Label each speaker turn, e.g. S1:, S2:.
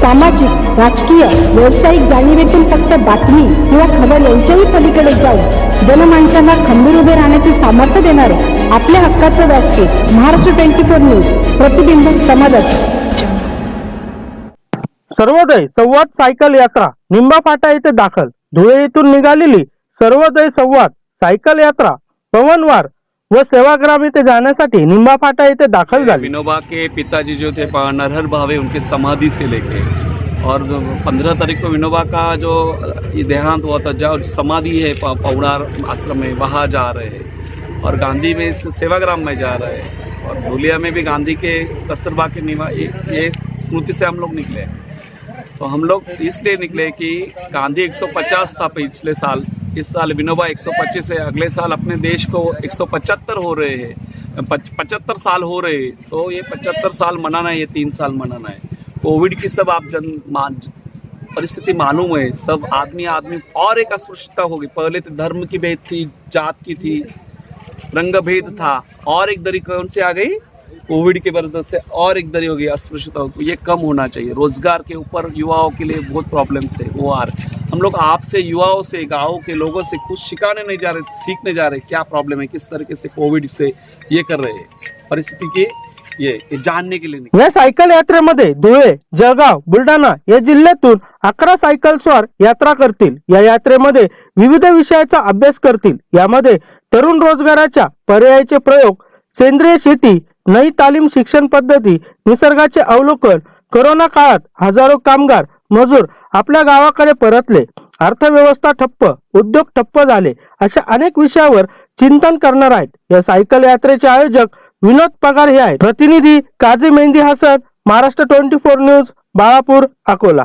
S1: सामाजिक राजकीय व्यावसायिक जाणीवेतून फक्त बातमी किंवा खबर यांच्याही पलीकडे जाऊन जनमानसांना खंबीर उभे राहण्याचे सामर्थ्य देणारे आपल्या हक्काचं व्यासपीठ महाराष्ट्र ट्वेंटी फोर न्यूज प्रतिबिंब समाजाचे.
S2: सर्वोदय संवाद सायकल यात्रा निंबा फाटा येथे दाखल. धुळे येथून निघालेली सर्वोदय संवाद सायकल यात्रा पवनवार व सेवाग्राम येथे जाण्यासाठी निंबा फाटा येथे दाखल
S3: विनोबा के पिताजी जो थे नरहर भावे, उनके समाधि से लेके। और पंद्रह तारीख को विनोबा का जो देहांत हुआ था जो समाधि है पौड़ार आश्रम में, वहाँ जा रहे हैं। और गांधी में सेवाग्राम में जा रहे हैं। और धुलिया में भी गांधी के कस्तरबा के निवा ये स्मृति से हम लोग निकले तो हम लोग इसलिए निकले कि गांधी 150 था पिछले साल। इस साल विनोबा 125 है अगले साल अपने देश को 175 हो रहे हैं। पचहत्तर साल हो रहे तो ये 75 साल मनाना है, ये तीन साल मनाना है। कोविड की सब आप जन मान, परिस्थिति मालूम है। सब आदमी आदमी, और एक अस्पृश्यता होगी। पहले तो धर्म की भेद थी, जात की थी रंग भेद था। और एक दरी कौन से आ गई? कोविड के वजह से और एक दरी हो गई अस्पृश्यता तो ये कम होना चाहिए। रोज़गार के ऊपर युवाओं के लिए बहुत प्रॉब्लम्स है, वो आ रहे हम लोग आपसे युवाओं से गाँव के लोगों से कुछ सिखाने नहीं जा रहे सीखने जा रहे क्या प्रॉब्लम है किस तरीके से कोविड से ये कर रहे हैं परिस्थिति के ये, ये जानने के लिए
S2: या सायकल यात्रेमध्ये धुळे जळगाव बुलढाणा या जिल्ह्यातून अकरा सायकल स्वार यात्रा करतील. या यात्रेमध्ये विविध विषयाचा अभ्यास करतील. यामध्ये तरुण रोजगाराच्या पर्यायाचे प्रयोग सेंद्रिय शेती नई तालीम शिक्षण पद्धती निसर्गाचे अवलोकन करोना काळात हजारो कामगार मजूर आपल्या गावाकडे परतले. अर्थव्यवस्था ठप्प उद्योग ठप्प झाले. अशा अनेक विषयावर चिंतन करणार आहेत. या सायकल यात्रेचे आयोजक विनोद पगार हे आहेत. प्रतिनिधी Kazi Mehndi Hasan Maharashtra twenty four news Balapur Akola.